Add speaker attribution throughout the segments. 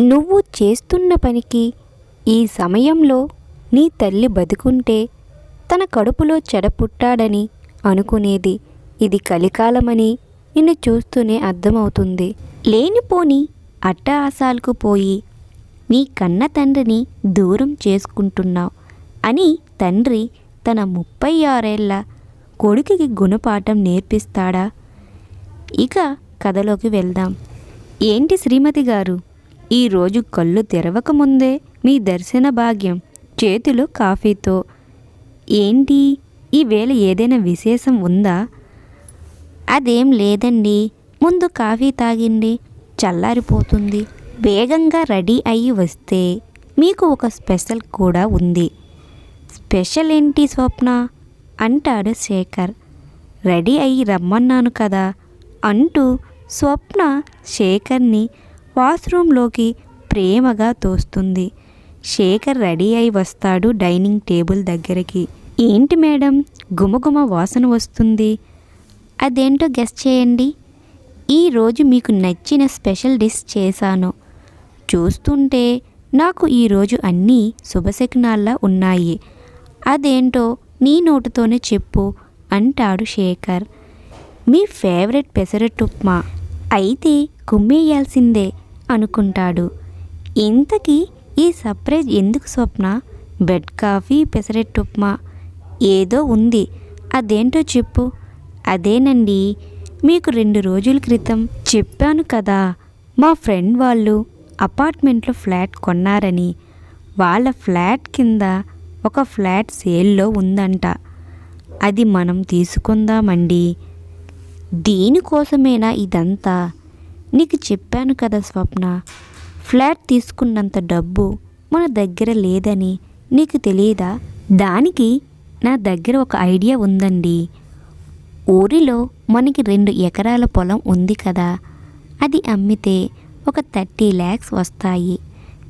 Speaker 1: నువ్వు చేస్తున్న పనికి ఈ సమయంలో నీ తల్లి బతుకుంటే తన కడుపులో చెడపుట్టాడని అనుకునేది. ఇది కలికాలమని నిన్ను చూస్తూనే అర్థమవుతుంది. లేనిపోని అట్ట ఆశాలకు పోయి నీ కన్న తండ్రిని దూరం చేసుకుంటున్నావు అని తండ్రి తన ముప్పై ఆరేళ్ళ కొడుకుకి గుణపాఠం నేర్పిస్తాడా? ఇక కథలోకి వెళ్దాం. ఏంటి శ్రీమతి గారు? ఈరోజు కళ్ళు తెరవకముందే మీ దర్శన భాగ్యం చేతిలో కాఫీతో. ఏంటి? ఈ వేళ ఏదైనా విశేషం ఉందా? అదేం లేదండి. ముందు కాఫీ తాగిండి. చల్లారిపోతుంది. వేగంగా రెడీ అయ్యి వస్తే మీకు ఒక స్పెషల్ కూడా ఉంది. స్పెషల్ ఏంటి స్వప్న? అంటాడు శేఖర్. రెడీ అయ్యి రమ్మన్నాను కదా అంటూ స్వప్న శేఖర్ని వాష్రూమ్లోకి ప్రేమగా తోస్తుంది. శేఖర్ రెడీ అయి వస్తాడు డైనింగ్ టేబుల్ దగ్గరికి. ఏంటి మేడం? గుమగుమ వాసన వస్తుంది. అదేంటో గెస్ చేయండి. ఈరోజు మీకు నచ్చిన స్పెషల్ డిష్ చేశాను. చూస్తుంటే నాకు ఈరోజు అన్నీ శుభశకునాల్లా ఉన్నాయి. అదేంటో నీ నోటుతోనే చెప్పు అంటాడు శేఖర్. మీ ఫేవరెట్ పెసరట్టు ఉప్మా అయితే కుమ్మేయాల్సిందే. అనుకుంటాడు. ఇంతకీ ఈ సర్ప్రైజ్ ఎందుకు స్వప్న? Bed coffee pesarattu upma? ఏదో ఉంది. అదేంటో చెప్పు. అదేనండి. మీకు రెండు రోజుల క్రితం చెప్పాను కదా. మా ఫ్రెండ్ వాళ్ళు అపార్ట్మెంట్లో ఫ్లాట్ కొన్నారని. వాళ్ళ ఫ్లాట్ కింద ఒక ఫ్లాట్ సేల్లో ఉందంట. అది మనం తీసుకుందామండి. దీనికోసమేనా ఇదంతా? నీకు చెప్పాను కదా స్వప్న. ఫ్లాట్ తీసుకున్నంత డబ్బు మన దగ్గర లేదని నీకు తెలియదా? దానికి నా దగ్గర ఒక ఐడియా ఉందండి. ఊరిలో మనకి రెండు ఎకరాల పొలం ఉంది కదా. అది అమ్మితే ఒక థర్టీ ల్యాక్స్ వస్తాయి.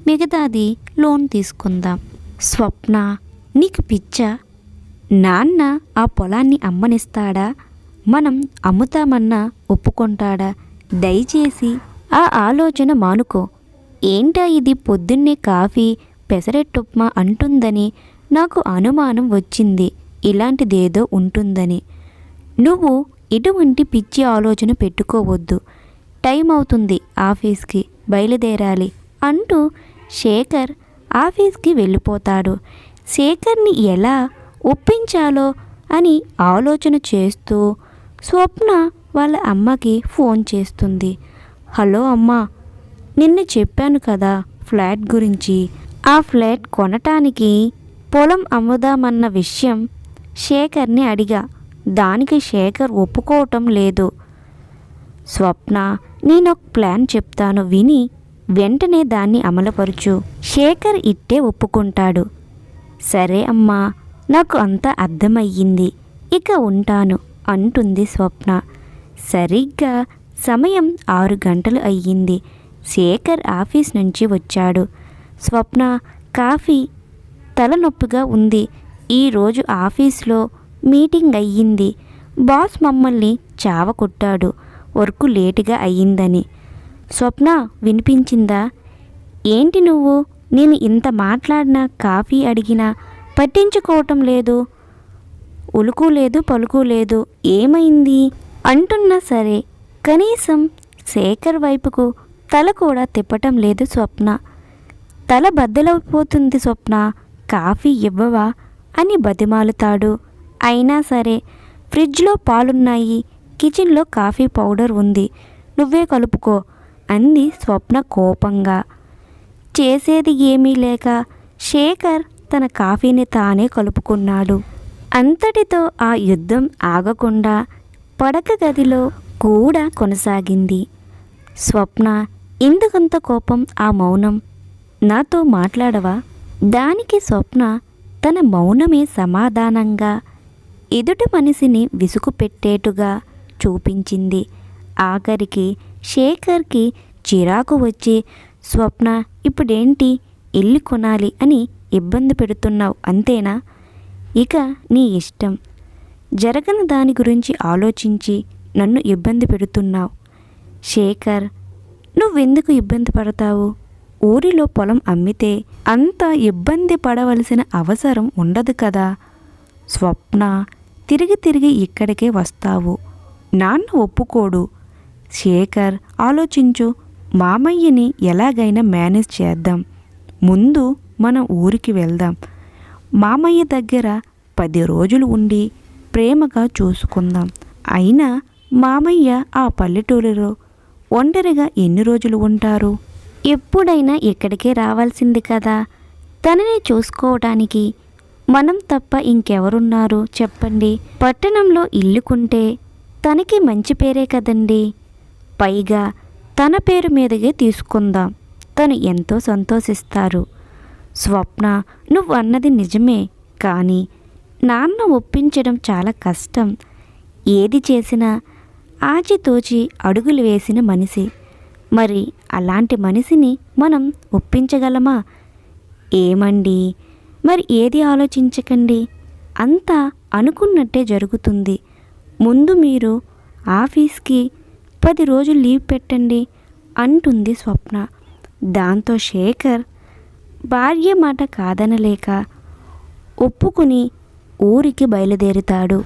Speaker 1: మిగతాది లోన్ తీసుకుందాం. స్వప్న నీకు పిచ్చా? నాన్న ఆ పొలాన్ని అమ్మనిస్తాడా? మనం అమ్ముతామన్నా ఒప్పుకుంటాడా? దయచేసి ఆ ఆలోచన మానుకో. ఏంటా ఇది పొద్దున్నే కాఫీ పెసరెట్టుప్మా అంటుందని నాకు అనుమానం వచ్చింది. ఇలాంటిదేదో ఉంటుందని. నువ్వు ఎటువంటి పిచ్చి ఆలోచన పెట్టుకోవద్దు. టైం అవుతుంది ఆఫీస్కి బయలుదేరాలి అంటూ శేఖర్ ఆఫీస్కి వెళ్ళిపోతాడు. శేఖర్ని ఎలా ఒప్పించాలో అని ఆలోచన చేస్తూ స్వప్న వాళ్ళ అమ్మకి ఫోన్ చేస్తుంది. హలో అమ్మా నిన్న చెప్పాను కదా ఫ్లాట్ గురించి. ఆ ఫ్లాట్ కొనటానికి పొలం అమ్ముదామన్న విషయం శేఖర్ని అడిగా. దానికి శేఖర్ ఒప్పుకోవటం లేదు. స్వప్న నేను ఒక ప్లాన్ చెప్తాను విని వెంటనే దాన్ని అమలుపరుచు. శేఖర్ ఇట్టే ఒప్పుకుంటాడు. సరే అమ్మా నాకు అంతా అర్థమయ్యింది. ఇక ఉంటాను అంటుంది స్వప్న. సరిగ్గా సమయం ఆరు గంటలు అయ్యింది. శేఖర్ ఆఫీస్ నుంచి వచ్చాడు. స్వప్న కాఫీ తలనొప్పిగా ఉంది. ఈరోజు ఆఫీస్లో మీటింగ్ అయ్యింది. బాస్ మమ్మల్ని చావ కొట్టాడు వర్క్ లేటుగా అయ్యిందని. స్వప్న వినిపించిందా? ఏంటి నువ్వు? నేను ఇంత మాట్లాడినా కాఫీ అడిగినా పట్టించుకోవటం లేదు. ఉలుకు లేదు పలుకు లేదు ఏమైంది? అంటున్నా సరే. కనీసం శేఖర్ వైపుకు తల కూడా తిప్పటం లేదు స్వప్న. తల బద్దలైపోతుంది స్వప్న. కాఫీ ఇవ్వవా? అని బతిమాలుతాడు. అయినా సరే ఫ్రిడ్జ్లో పాలున్నాయి. కిచెన్లో కాఫీ పౌడర్ ఉంది. నువ్వే కలుపుకో అంది స్వప్న కోపంగా. చేసేది ఏమీ లేక శేఖర్ తన కాఫీని తానే కలుపుకున్నాడు. అంతటితో ఆ యుద్ధం ఆగకుండా పడక గదిలో కూడా కొనసాగింది. స్వప్న ఎందుకంత కోపం ఆ మౌనం? నాతో మాట్లాడవా? దానికి స్వప్న తన మౌనమే సమాధానంగా ఎదుటి మనిషిని విసుగుపెట్టేట్టుగా చూపించింది. ఆఖరికి శేఖర్కి చిరాకు వచ్చి స్వప్న ఇప్పుడేంటి? ఇల్లు కొనాలి అని ఇబ్బంది పెడుతున్నావు అంతేనా? ఇక నీ ఇష్టం. జరగని దాని గురించి ఆలోచించి నన్ను ఇబ్బంది పెడుతున్నావు. శేఖర్ నువ్వెందుకు ఇబ్బంది పడతావు? ఊరిలో పొలం అమ్మితే అంత ఇబ్బంది పడవలసిన అవసరం ఉండదు కదా. స్వప్న తిరిగి తిరిగి ఇక్కడికే వస్తావు. నాన్న ఒప్పుకోడు. శేఖర్ ఆలోచించు. మామయ్యని ఎలాగైనా మేనేజ్ చేద్దాం. ముందు మనం ఊరికి వెళ్దాం. మామయ్య దగ్గర పది రోజులు ఉండి ప్రేమగా చూసుకుందాం. అయినా మామయ్య ఆ పల్లెటూరులో ఒంటరిగా ఎన్ని రోజులు ఉంటారు? ఎప్పుడైనా ఇక్కడికే రావాల్సింది కదా? తనని చూసుకోవటానికి మనం తప్ప ఇంకెవరున్నారు చెప్పండి. పట్టణంలో ఇల్లుకుంటే తనకి మంచి పేరే కదండి. పైగా తన పేరు మీదగే తీసుకుందాం. తను ఎంతో సంతోషిస్తారు. స్వప్న నువ్వు అన్నది నిజమే. కానీ నాన్న ఒప్పించడం చాలా కష్టం. ఏది చేసినా ఆచితూచి అడుగులు వేసిన మనిషి. మరి అలాంటి మనిషిని మనం ఒప్పించగలమా? ఏమండి? మరి ఏది ఆలోచించకండి? అంతా అనుకున్నట్టే జరుగుతుంది. ముందు మీరు ఆఫీస్కి పది రోజులు లీవ్ పెట్టండి అంటుంది స్వప్న. దాంతో శేఖర్ భార్య మాట కాదనలేక ఒప్పుకుని ఊరికి బయలుదేరుతాడు.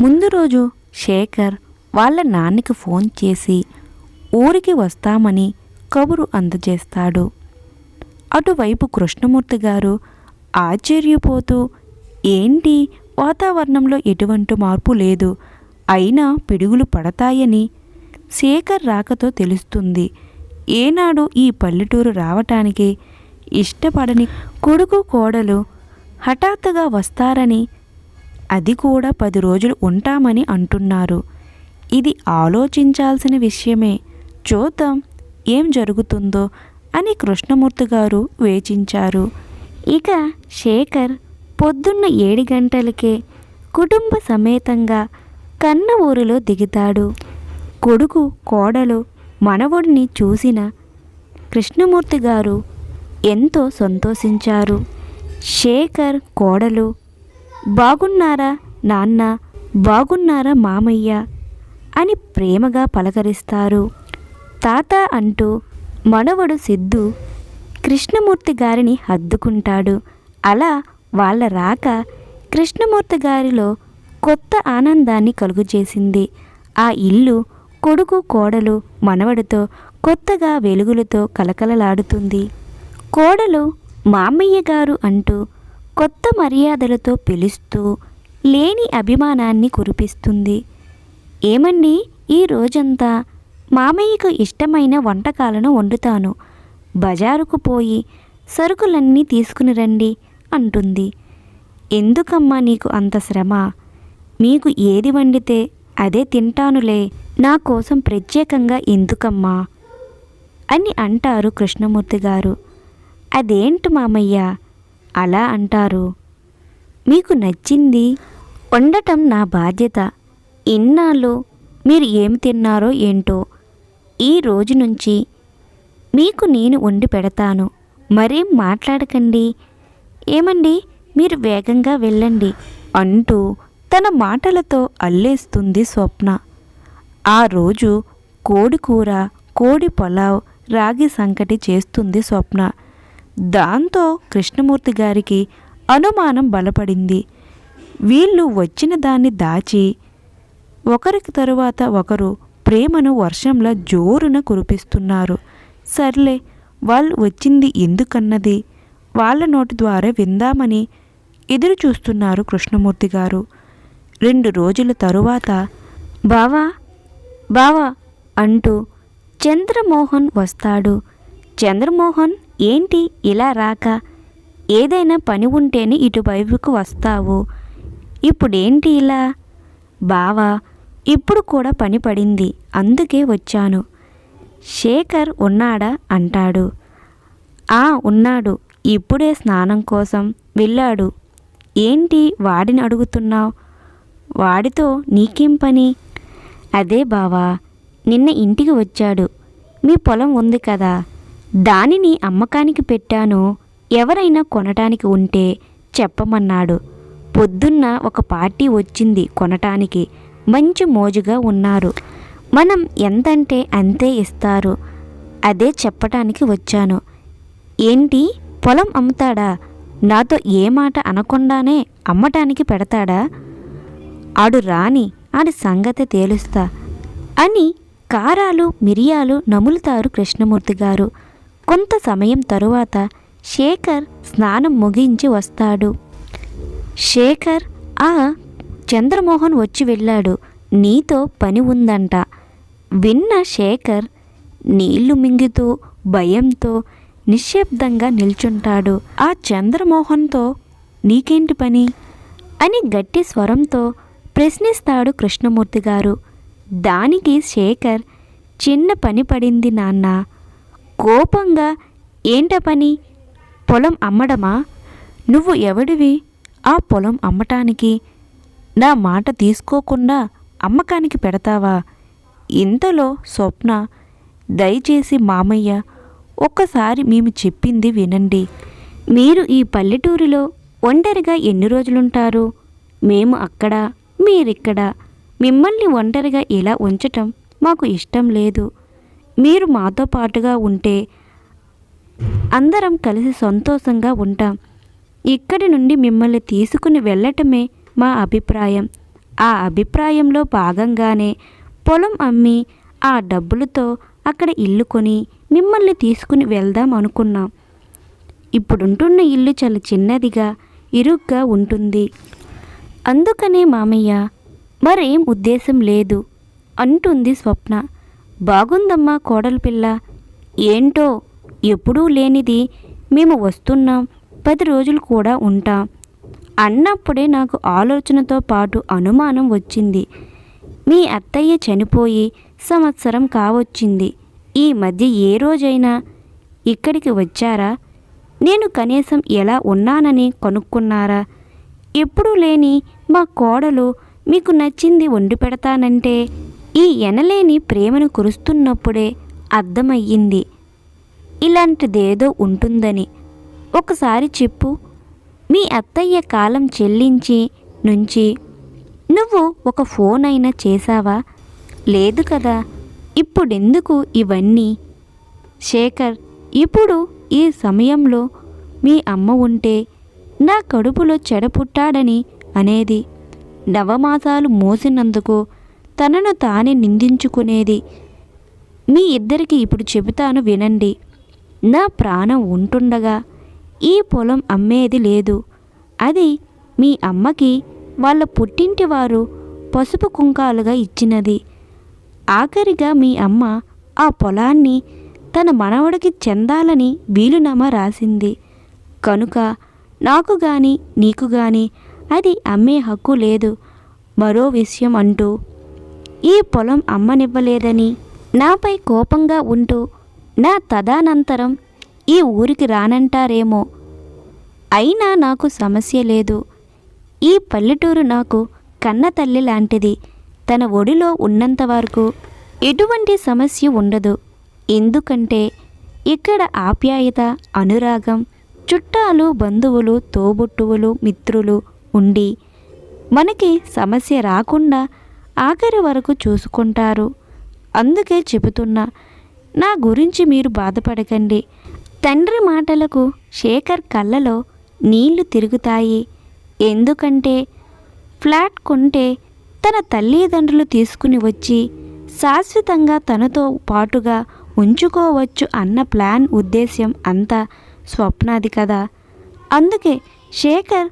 Speaker 1: ముందు రోజు శేఖర్ వాళ్ళ నాన్నకి ఫోన్ చేసి ఊరికి వస్తామని కబురు అందజేస్తాడు. అటువైపు కృష్ణమూర్తి గారు ఆశ్చర్యపోతూ ఏంటి? వాతావరణంలో ఎటువంటి మార్పు లేదు. అయినా పిడుగులు పడతాయని శేఖర్ రాకతో తెలుస్తుంది. ఏనాడు ఈ పల్లెటూరు రావటానికి ఇష్టపడని కొడుకు కోడలు హఠాత్తుగా వస్తారని అది కూడా పది రోజులు ఉంటామని అంటున్నారు. ఇది ఆలోచించాల్సిన విషయమే. చూద్దాం ఏం జరుగుతుందో అని కృష్ణమూర్తి గారు వేచించారు. ఇక శేఖర్ పొద్దున్న ఏడు గంటలకే కుటుంబ సమేతంగా కన్న ఊరిలో దిగుతాడు. కొడుకు కోడలు మనవడిని చూసిన కృష్ణమూర్తి గారు ఎంతో సంతోషించారు. శేఖర్ కోడలు బాగున్నారా నాన్న? బాగున్నారా మామయ్య? అని ప్రేమగా పలకరిస్తారు. తాత అంటూ మనవడు సిద్ధు కృష్ణమూర్తి గారిని హద్దుకుంటాడు. అలా వాళ్ళ రాక కృష్ణమూర్తి గారిలో కొత్త ఆనందాన్ని కలుగుచేసింది. ఆ ఇల్లు కొడుకు కోడలు మనవడితో కొత్తగా వెలుగులతో కలకలలాడుతుంది. కోడలు మామయ్య గారు అంటూ కొత్త మర్యాదలతో పిలుస్తూ లేని అభిమానాన్ని కురిపిస్తుంది. ఏమండి? ఈ రోజంతా మామయ్యకు ఇష్టమైన వంటకాలను వండుతాను. బజారుకు పోయి సరుకులన్నీ తీసుకుని రండి అంటుంది. ఎందుకమ్మా నీకు అంత శ్రమ? మీకు ఏది వండితే అదే తింటానులే నా కోసం ప్రత్యేకంగా ఎందుకమ్మా? అని అంటారు కృష్ణమూర్తి గారు అదేంటి మామయ్య? అలా అంటారు. మీకు నచ్చింది వండటం నా బాధ్యత. ఇన్నాళ్ళు మీరు ఏమి తిన్నారో ఏంటో ఈ రోజు నుంచి మీకు నేను వండి పెడతాను. మరేం మాట్లాడకండి. ఏమండి? మీరు వేగంగా వెళ్ళండి అంటూ తన మాటలతో అల్లేస్తుంది స్వప్న. ఆ రోజు కోడి కూర కోడి పొలావ్ రాగి సంకటి చేస్తుంది స్వప్న. దాంతో కృష్ణమూర్తి గారికి అనుమానం బలపడింది. వీళ్ళు వచ్చిన దాన్ని దాచి ఒకరికి తరువాత ఒకరు ప్రేమను వర్షంలో జోరున కురిపిస్తున్నారు. సర్లే వాళ్ళు వచ్చింది ఎందుకన్నది? వాళ్ళ నోటి ద్వారా విందామని ఎదురు చూస్తున్నారు కృష్ణమూర్తి గారు. రెండు రోజుల తరువాత బావా బావా అంటూ చంద్రమోహన్ వస్తాడు. చంద్రమోహన్ ఏంటి ఇలా రాక? ఏదైనా పని ఉంటేనే ఇటువైపుకు వస్తావు. ఇప్పుడేంటి ఇలా? బావా ఇప్పుడు కూడా పని పడింది. అందుకే వచ్చాను. శేఖర్ ఉన్నాడా? అంటాడు. ఆ ఉన్నాడు. ఇప్పుడే స్నానం కోసం వెళ్ళాడు. ఏంటి వాడిని అడుగుతున్నావు? వాడితో నీకేం పని? అదే బావా నిన్న ఇంటికి వచ్చాడు. మీ పొలం ఉంది కదా. దానిని అమ్మకానికి పెట్టాను ఎవరైనా కొనటానికి ఉంటే చెప్పమన్నాడు. పొద్దున్న ఒక పార్టీ వచ్చింది కొనటానికి. మంచి మోజుగా ఉన్నారు. మనం ఎంతంటే అంతే ఇస్తారు. అదే చెప్పటానికి వచ్చాను. ఏంటి? పొలం అమ్ముతాడా? నాతో ఏ మాట అనకుండానే అమ్మటానికి పెడతాడా? ఆడు రాని ఆడి సంగతి తేలుస్తా అని కారాలు మిరియాలు నములుతారు కృష్ణమూర్తి గారు. కొంత సమయం తరువాత శేఖర్ స్నానం ముగించి వస్తాడు. శేఖర్ ఆ చంద్రమోహన్ వచ్చి వెళ్ళాడు. నీతో పని ఉందంట. విన్న శేఖర్ నీళ్ళు మింగుతూ భయంతో నిశ్శబ్దంగా నిల్చుంటాడు. ఆ చంద్రమోహన్తో నీకేంటి పని? అని గట్టి స్వరంతో ప్రశ్నిస్తాడు కృష్ణమూర్తి గారు. దానికి శేఖర్ చిన్న పని పడింది నాన్న. కోపంగా ఏంట పని? పొలం అమ్మడమా? నువ్వు ఎవడివి? ఆ పొలం అమ్మటానికి? నా మాట తీసుకోకుండా అమ్మకానికి పెడతావా? ఇంతలో స్వప్న దయచేసి మామయ్య ఒక్కసారి మేము చెప్పింది వినండి. మీరు ఈ పల్లెటూరిలో ఒంటరిగా ఎన్ని రోజులుంటారు? మేము అక్కడ మీరిక్కడ. మిమ్మల్ని ఒంటరిగా ఇలా ఉంచటం మాకు ఇష్టం లేదు. మీరు మాతో పాటుగా ఉంటే అందరం కలిసి సంతోషంగా ఉంటాం. ఇక్కడి నుండి మిమ్మల్ని తీసుకుని వెళ్ళటమే మా అభిప్రాయం. ఆ అభిప్రాయంలో భాగంగానే పొలం అమ్మి ఆ డబ్బులతో అక్కడ ఇల్లు కొని మిమ్మల్ని తీసుకుని వెళ్దాం అనుకున్నాం. ఇప్పుడుంటున్న ఇల్లు చాలా చిన్నదిగా ఇరుగ్గా ఉంటుంది. అందుకనే మామయ్య మరేం ఉద్దేశం లేదు అంటుంది స్వప్న. బాగుందమ్మా కోడలు పిల్ల. ఏంటో? ఎప్పుడూ లేనిది. మేము వస్తున్నాం. పది రోజులు కూడా ఉంటాం. అన్నప్పుడే నాకు ఆలోచనతో పాటు అనుమానం వచ్చింది. మీ అత్తయ్య చనిపోయి సంవత్సరం కావచ్చింది. ఈ మధ్య ఏ రోజైనా ఇక్కడికి వచ్చారా? నేను కనీసం ఎలా ఉన్నానని కనుక్కున్నారా? ఎప్పుడూ లేని మా కోడలు మీకు నచ్చింది వండి పెడతానంటే ఈ ఎనలేని ప్రేమను కురుస్తున్నప్పుడే అర్థమయ్యింది. ఇలాంటిదేదో ఉంటుందని. ఒకసారి చెప్పు మీ అత్తయ్య కాలం చెల్లించి నుంచి నువ్వు ఒక ఫోన్ అయినా చేశావా? లేదు కదా ఇప్పుడెందుకు ఇవన్నీ? శేఖర్ ఇప్పుడు ఈ సమయంలో మీ అమ్మ ఉంటే నా కడుపులో చెడ పుట్టాడని అనేది నవమాసాలు మోసినందుకు తనను తానే నిందించుకునేది. మీ ఇద్దరికి ఇప్పుడు చెబుతాను వినండి. నా ప్రాణం ఉంటుండగా ఈ పొలం అమ్మేది లేదు. అది మీ అమ్మకి వాళ్ళ పుట్టింటి వారు పసుపు కుంకాలుగా ఇచ్చినది. ఆఖరిగా మీ అమ్మ ఆ పొలాన్ని తన మనవడికి చెందాలని వీలునామా రాసింది. కనుక నాకు గాని నీకు గాని అది అమ్మే హక్కు లేదు. మరో విషయం అంటూ ఈ పొలం అమ్మనివ్వలేదని. నాపై కోపంగా ఉంటూ నా తదానంతరం ఈ ఊరికి రానంటారేమో. అయినా నాకు సమస్య లేదు. ఈ పల్లెటూరు నాకు కన్న తల్లి లాంటిది. తన ఒడిలో ఉన్నంత వరకు ఎటువంటి సమస్య ఉండదు. ఎందుకంటే ఇక్కడ ఆప్యాయత అనురాగం చుట్టాలు బంధువులు తోబుట్టువులు మిత్రులు ఉండి మనకి సమస్య రాకుండా ఆఖరి వరకు చూసుకుంటారు. అందుకే చెబుతున్నా నా గురించి మీరు బాధపడకండి. తండ్రి మాటలకు శేఖర్ కళ్ళలో నీళ్ళు తిరుగుతాయి. ఎందుకంటే ఫ్లాట్ కొంటే తన తల్లిదండ్రులు తీసుకుని వచ్చి శాశ్వతంగా తనతో పాటుగా ఉంచుకోవచ్చు అన్న ప్లాన్ ఉద్దేశ్యం అంతా స్వప్నాది కదా. అందుకే శేఖర్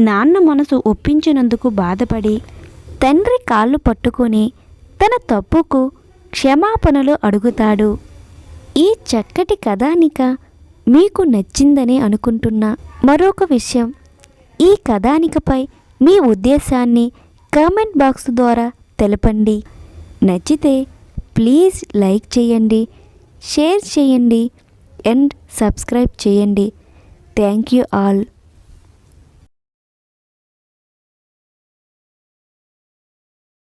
Speaker 1: నాన్న మనసు ఒప్పించినందుకు బాధపడి తండ్రి కాళ్ళు పట్టుకొని తన తప్పుకు క్షమాపణలు అడుగుతాడు. ఈ చక్కటి కథానిక మీకు నచ్చిందని అనుకుంటున్నా మరొక విషయం. ఈ కథానికపై మీ ఉద్దేశాన్ని కామెంట్ బాక్స్ ద్వారా తెలపండి. నచ్చితే ప్లీజ్ లైక్ చేయండి షేర్ చేయండి అండ్ సబ్స్క్రైబ్ చేయండి. Thank you all.